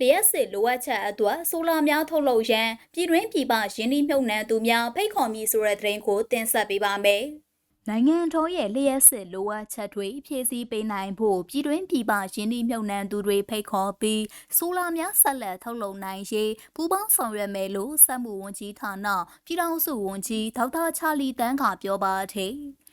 လျှက်စစ်လိုအပ်ချက်အတွက်ဆိုလာများထုတ်လုပ်ရန်ပြည်တွင်းပြည်ပရင်းနှီးမြှုပ်နှံသူများဖိတ်ခေါ်မည်ဆိုတဲ့သတင်းကိုတင်ဆက်ပေးပါမယ်။နိုင်ငံတော်ရဲ့လျှက်စစ်လိုအပ်ချက်တွေဖြည့်ဆည်းပေးနိုင်ဖို့ပြည်တွင်းပြည်ပရင်းနှီးမြှုပ်နှံသူတွေဖိတ်ခေါ်ပြီးဆိုလာများဆက်လက်ထုတ်လုပ်နိုင်ရေးပူးပေါင်းဆောင်ရွက်မယ်လို့စက်မှုဝန်ကြီးဌာနပြည်ထောင်စုဝန်ကြီးဒေါက်တာချာလီတန်းကပြောပါတယ်။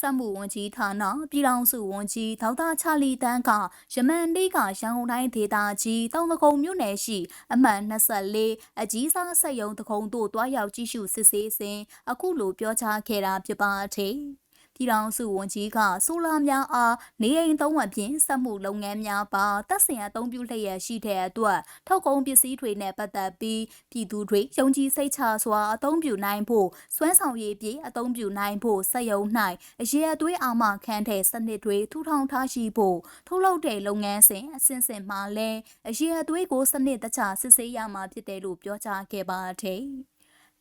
စက်မှုဝန်ကြီးဌာနပြည်ထောင်စုဝန်ကြီးဒေါက်တာချာလီတန်းကယမန်နေ့ကရန်ကုန်တိုင်းဒေသကြီးတောင်တကုံမြို့နယ်ရှိ အမှတ်24အကြီးစားစက်ရုံတကုံတို့တွားရောက်ကြည့်ရှုစစ်ဆေးစဉ်အခုလိုပြောကြားခဲ့တာဖြစ်ပါတယ်။ ပြည်ထောင်စုဝန်ကြီးကဆိုလာများအားနေအိမ်သုံးဝက်ဖြင့်စက်မှုလုပ်ငန်းများပါတပ်ဆင်အသုံးပြုလျက်ရှိတဲ့အတွက်ထုတ်ကုန်ပစ္စည်းတွေနဲ့ပတ်သက်ပြီးပြည်သူတွေယုံကြည်စိတ်ချစွာအသုံးပြုနိုင်ဖို့စွမ်းဆောင်ရည်ပြည့်အသုံးပြုနိုင်ဖို့စက်ရုံ၌အရေးအသွေးအာမခံတဲ့စနစ်တွေထူထောင်ထားရှိဖို့ထုတ်လုပ်တဲ့လုပ်ငန်းစဉ်အစဉ်စဉ်မှာလည်းအရေးအသွေးကိုစနစ်တကျစစ်ဆေးရမှာဖြစ်တယ်လို့ပြောကြားခဲ့ပါတယ်။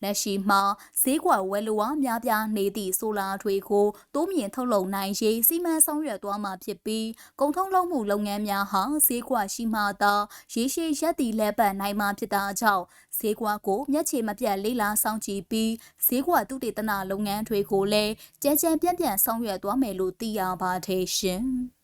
လက်ရှိမှာဈေးကွက်ဝယ်လိုအားများပြားနေသည့်ဆိုလာထွေကိုတိုးမြင့်ထုတ်လုပ်နိုင်ရေးစီမံဆောင်ရွက်သွားမှာဖြစ်ပြီးကုန်ထုတ်လုပ်မှုလုပ်ငန်းများဟာဈေးကွက်ရှိမှသာရေရှည်ရက်တည်လဲပတ်နိုင်မှာဖြစ်တာကြောင့်ဈေးကွက်ကိုမျက်ခြေမပြတ်လေးလာဆောင်ကြည့်ပြီးဈေးကွက်တုတေသနလုပ်ငန်းတွေကိုလည်းကြဲကြဲပြန့်ပြန့်ဆောင်ရွက်သွားမယ်လို့သိရပါတယ်ရှင်။